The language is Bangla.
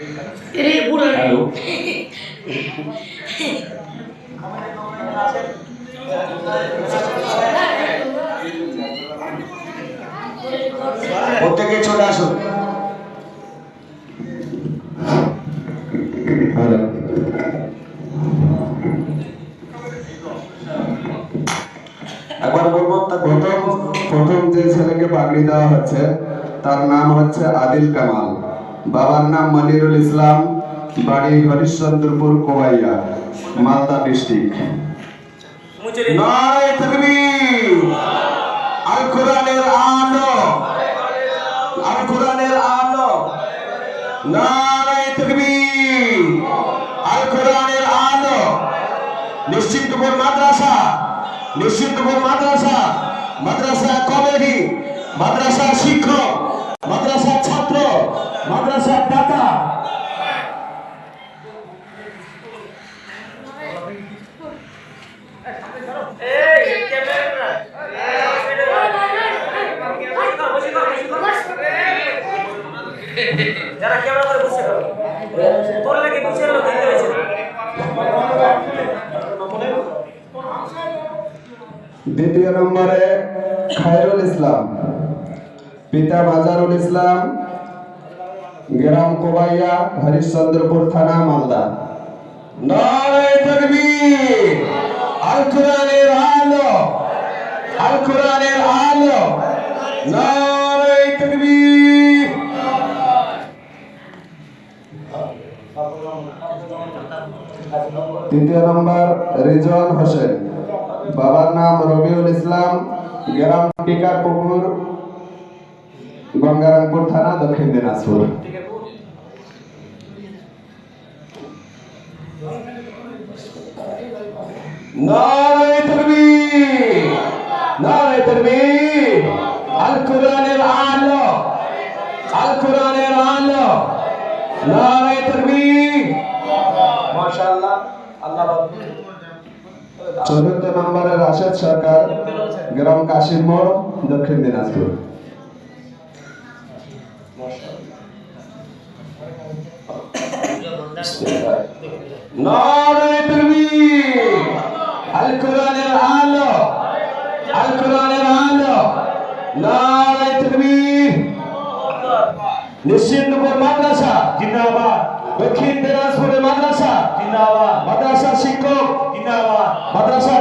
হ্যালো। প্রত্যেকে চলে আসুন। একবার বলব প্রথম প্রথম যে ছেলেকে পাগড়ি দেওয়া হচ্ছে, তার নাম হচ্ছে আদিল কামাল। বাবার নাম মনিরুল ইসলাম বাড়ি হরিশ্চন্দ্রপুর কোবাইয়া মালদা ডিস্ট্রিক্ট। নারায়ে তাকবীর। আল কোরআনের আলো আল কোরআনের আলো নারায়ে তাকবীর। আল কোরআনের আলো নিশ্চিন্তপুর মাদ্রাসা। নিশ্চিন্তপুর মাদ্রাসা। মাদ্রাসা কমিটি মাদ্রাসা শিক্ষক। মাদ্রাসা যারা ক্যামেরা করে লোক দেখতে পেয়েছে। দ্বিতীয় নম্বরে খায়রুল ইসলাম, পিতা বাজারুল ইসলাম, গ্রাম কোবাইয়া, হরিশ্চন্দ্রপুর থানা, মালদা। নারায়ে আল আলো আল। আলো তৃতীয় নম্বর, রিজওয়ান হোসেন। বাবার নাম রবিউল ইসলাম। গ্রাম টিকার পুকুর, গঙ্গারামপুর থানা, দক্ষিণ দিনাজপুর। নারায়ে আল আলো কোরআনের আলো। নারায়ে মাশাআল্লাহ। আল্লাহ চতুর্থ নম্বরে রাশেদ সরকার গ্রাম কাশিম দক্ষিণ দিনাজপুর। নারায়ে তাকবীর আল কোরআনের আলো। আল কোরআনের আলো। নারায়ে তাকবীর নিশ্চিন্তপুর মাদ্রাসা জিন্দাবাদ। দক্ষিণ দিনাজপুরের মাদ্রাসা। জিন্দাবাদ মাদ্রাসা শিক্ষক জিন্দাবাদ মাদ্রাসা